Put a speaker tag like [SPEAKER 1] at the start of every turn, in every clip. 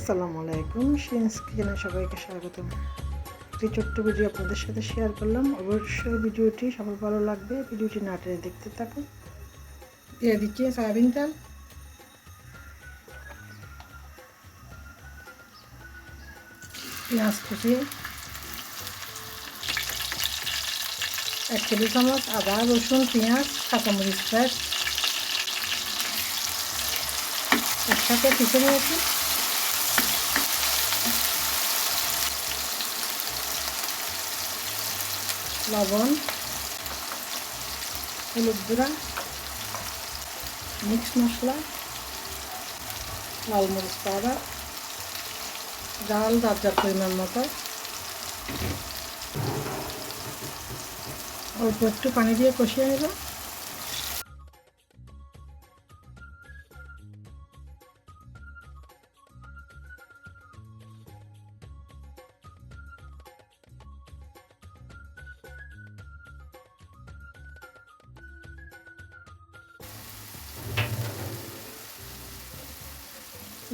[SPEAKER 1] আসসালামু আলাইকুম। শিন্স কিচেনে সবাইকে স্বাগতম। একটি ছোট্ট ভিডিও আপনাদের সাথে শেয়ার করলাম। অবশ্যই ভিডিওটি সবার ভালো লাগবে। ভিডিওটি না টেনে দেখতে থাকুন। দিয়ে দিচ্ছি সয়াবিন তেল। পেঁয়াজ কুচি। এক টেবিল চামচ আদা, রসুন, পেঁয়াজ, কাঁচামরিচ পেস্ট একসাথে পিষে নিয়েছি। লবণ, হলুদ গুঁড়া মিক্স মশলা, লাল মরিচ পাউডার ডাল দাবজার পরিমাণ মতো। অল্প একটু পানি দিয়ে কষিয়ে নেব।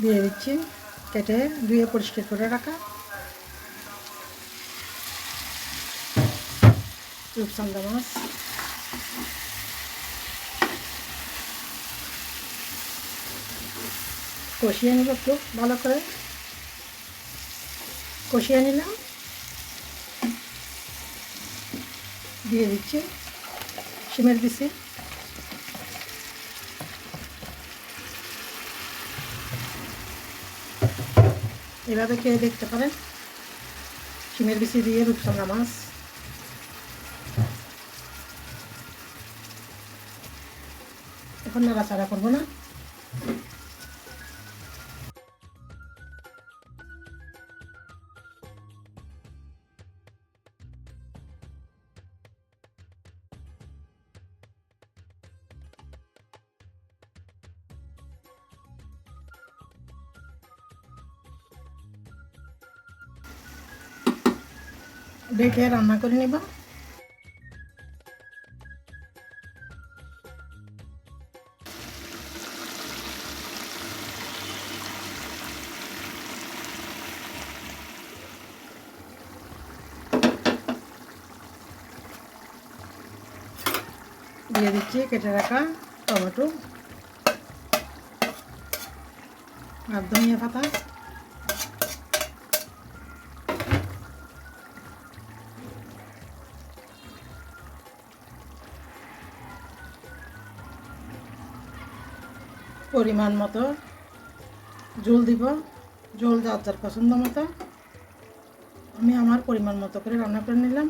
[SPEAKER 1] দিয়ে দিচ্ছি, কেটে ধুয়ে পরিষ্কার করে রাখা। রূপচান্দা মাছ। কষিয়ে নিব একটু, ভালো করে। কষিয়ে নিলাম। দিয়ে দিচ্ছি সিমের বিচি। এভাবে খেয়ে দেখতে পারেন। শিমের বিচি দিয়ে রূপসঙ্গা মাছ। এখন নাড়াচাড়া করব না। ডেকে রান্না করে নেব। দিয়ে দিচ্ছি কেটে রাখা টমেটো। আর ধনিয়া পাতা। পরিমাণ মতো জল দিব। জল যার যার পছন্দ মতো। আমি আমার পরিমাণ মতো করে রান্না করে নিলাম।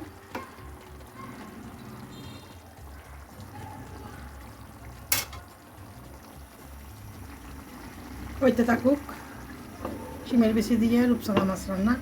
[SPEAKER 1] হইতে থাকুক সিমের বেশি দিয়ে রূপসানা মাছ রান্না।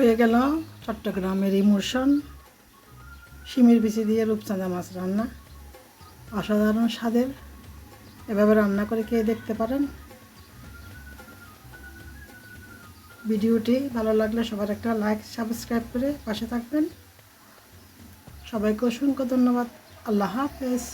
[SPEAKER 1] হয়ে গেল চট্টগ্রামের ইমোশন, শিমির বিচি দিয়ে রূপচাঁদা মাছ রান্না, অসাধারণ স্বাদের। এভাবে রান্না করে খেয়ে দেখতে পারেন? ভিডিওটি ভালো লাগলে সবার একটা লাইক সাবস্ক্রাইব করে পাশে থাকবেন। সবাইকে অসংখ্য ধন্যবাদ। আল্লাহ হাফেজ।